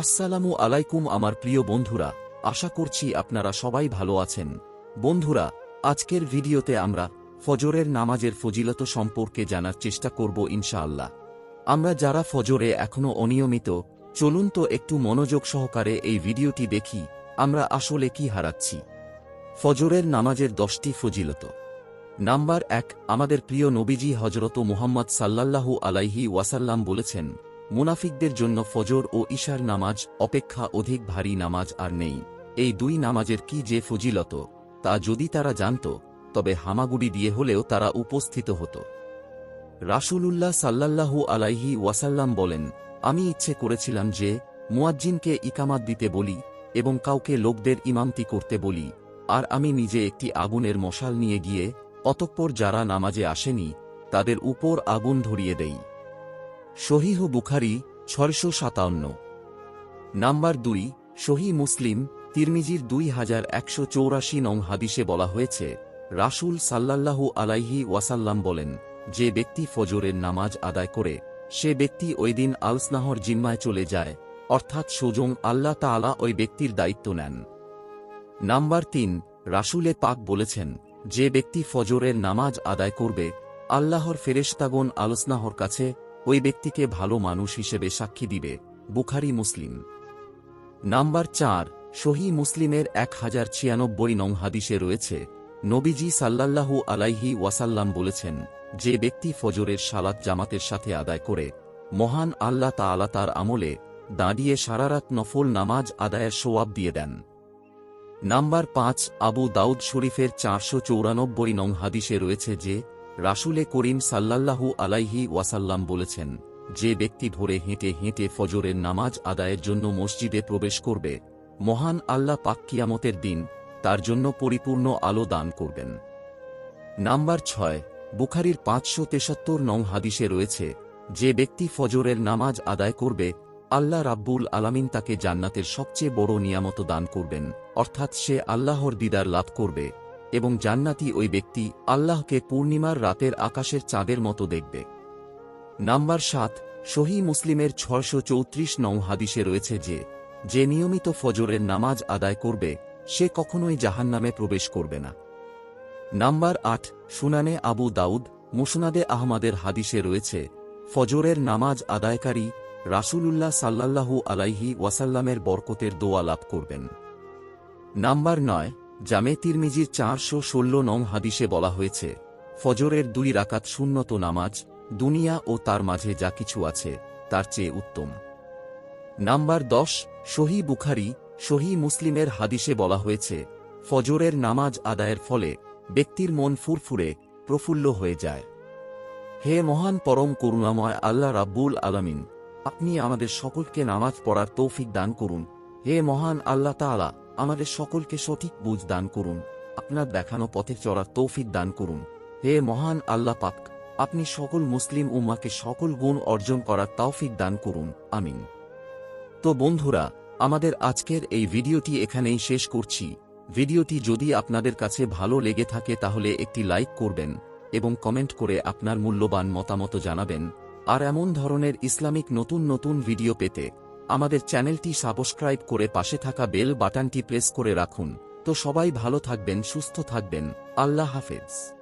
আসসালামু আলাইকুম আমার প্রিয় বন্ধুরা, আশা করছি আপনারা সবাই ভালো আছেন। বন্ধুরা, আজকের ভিডিওতে আমরা ফজরের নামাজের ফজিলত সম্পর্কে জানার চেষ্টা করব ইনশাআল্লাহ। আমরা যারা ফজরে এখনও অনিয়মিত, চলুন তো একটু মনোযোগ সহকারে এই ভিডিওটি দেখি, আমরা আসলে কি হারাচ্ছি। ফজরের নামাজের দশটি ফজিলত। নাম্বার এক, আমাদের প্রিয় নবীজি হজরত মুহাম্মদ সাল্লাল্লাহু আলাইহি ওয়াসাল্লাম বলেছেন মুনাফিকদের জন্য ফজর ও ঈশার নামাজ অপেক্ষা অধিক ভারী নামাজ আর নেই। এই দুই নামাজের কি যে ফজিলত, তা যদি তারা জানত, তবে হামাগুড়ি দিয়ে হলেও তারা উপস্থিত হতো। রাসূলুল্লাহ সাল্লাল্লাহু আলাইহি ওয়াসাল্লাম বলেন, আমি ইচ্ছে করেছিলাম যে মুয়াজ্জিনকে ইকামাত দিতে বলি এবং কাউকে লোকদের ইমামতি করতে বলি, আর আমি নিজে একটি আগুনের মশাল নিয়ে গিয়ে অতঃপর যারা নামাজে আসেনি, তাদের উপর আগুন ধরিয়ে দেই। শহীহ বুখারি ছয়শো সাতান্ন। নাম্বার দুই শহী মুসলিম, তিরমিজির দুই হাজার একশো চৌরাশি নং হাদিসে বলা হয়েছে, রাসূল সাল্লাল্লাহু আলাইহি ওয়াসাল্লাম বলেন, যে ব্যক্তি ফজরের নামাজ আদায় করে, সে ব্যক্তি ওই দিন আলসনাহর জিম্মায় চলে যায়, অর্থাৎ সুজং আল্লাহ তাআলা ওই ব্যক্তির দায়িত্ব নেন। নাম্বার তিন, রাসূলে পাক বলেছেন, যে ব্যক্তি ফজরের নামাজ আদায় করবে, আল্লাহর ফেরেশতাগণ আলোসনাহর কাছে ওই ব্যক্তিকে ভালো মানুষ হিসেবে সাক্ষী দিবে, বুখারি মুসলিম। নাম্বার চার শহী মুসলিমের এক হাজার ছিয়ানব্বই নং হাদিসে রয়েছে, নবীজি সাল্লাল্লাহু আলাইহি ওয়াসাল্লাম বলেছেন, যে ব্যক্তি ফজরের সালাত জামাতের সাথে আদায় করে, মহান আল্লাহ তাআলা তার আমলে দাঁড়িয়ে সারারাত নফল নামাজ আদায়ের সোয়াব দিয়ে দেন। নাম্বার পাঁচ, আবু দাউদ শরীফের চারশো চৌরানব্বই নং হাদিসে রয়েছে যে রাসূলে করিম সাল্লাল্লাহু আলাইহি ওয়াসাল্লাম বলেছেন, যে ব্যক্তি ভোরে হেঁটে হেঁটে ফজরের নামাজ আদায়ের জন্য মসজিদে প্রবেশ করবে, মহান আল্লাহ পাক কিয়ামতের দিন তার জন্য পরিপূর্ণ আলো দান করবেন। নাম্বার ছয়, বুখারির পাঁচশো তেষট্টর নং হাদিসে রয়েছে, যে ব্যক্তি ফজরের নামাজ আদায় করবে, আল্লাহ রাব্বুল আলামিন তাকে জান্নাতের সবচেয়ে বড় নিয়ামত দান করবেন, অর্থাৎ সে আল্লাহর দিদার লাভ করবে। এবং জান্নাতি ওই ব্যক্তি আল্লাহকে পূর্ণিমার রাতের আকাশের চাঁদের মতো দেখবে। নাম্বার সাত শহী মুসলিমের ছয়শো চৌত্রিশ নং হাদিসে রয়েছে যে যে নিয়মিত ফজরের নামাজ আদায় করবে, সে কখনোই জাহান্নামে প্রবেশ করবে না। নাম্বার আট, সুনানে আবু দাউদ, মুসনাদে আহমাদের হাদিসে রয়েছে, ফজরের নামাজ আদায়কারী রাসূলুল্লাহ সাল্লাল্লাহু আলাইহি ওয়াসাল্লামের বরকতের দোয়া লাভ করবেন। নাম্বার নয় জামে তিরমিজির চারশো ষোলো নং হাদিসে বলা হয়েছে, ফজরের দুই রাকাত শূন্যত নামাজ, দুনিয়া ও তার মাঝে যা কিছু আছে, তার চেয়ে উত্তম। নাম্বার দশ, সহি বুখারি, সহি মুসলিমের হাদিসে বলা হয়েছে, ফজরের নামাজ আদায়ের ফলে ব্যক্তির মন ফুরফুরে, প্রফুল্ল হয়ে যায়। হে মহান পরম করুণাময় আল্লাহ রাব্বুল আলামিন, আপনি আমাদের সকলকে নামাজ পড়ার তৌফিক দান করুন। হে মহান আল্লাহ তাআলা আমাদের সকলকে সঠিক বুঝ দান করুন। আপনার দেখানো পথে চড়ার তৌফিক দান করুন। হে মহান আল্লাহ পাক, আপনি সকল মুসলিম উম্মাকে সকল গুণ অর্জন করার তৌফিক দান করুন। আমিন। তো বন্ধুরা, আমাদের আজকের এই ভিডিওটি এখানেই শেষ করছি। ভিডিওটি যদি আপনাদের কাছে ভালো লেগে থাকে তাহলে একটি লাইক করবেন এবং কমেন্ট করে আপনার মূল্যবান মতামত জানাবেন। আর এমন ধরনের ইসলামিক নতুন নতুন ভিডিও পেতে আমাদের চ্যানেলটি সাবস্ক্রাইব করে পাশে থাকা বেল বাটনটি প্রেস করে রাখুন। তো সবাই ভালো থাকবেন, সুস্থ থাকবেন। আল্লাহ হাফেজ।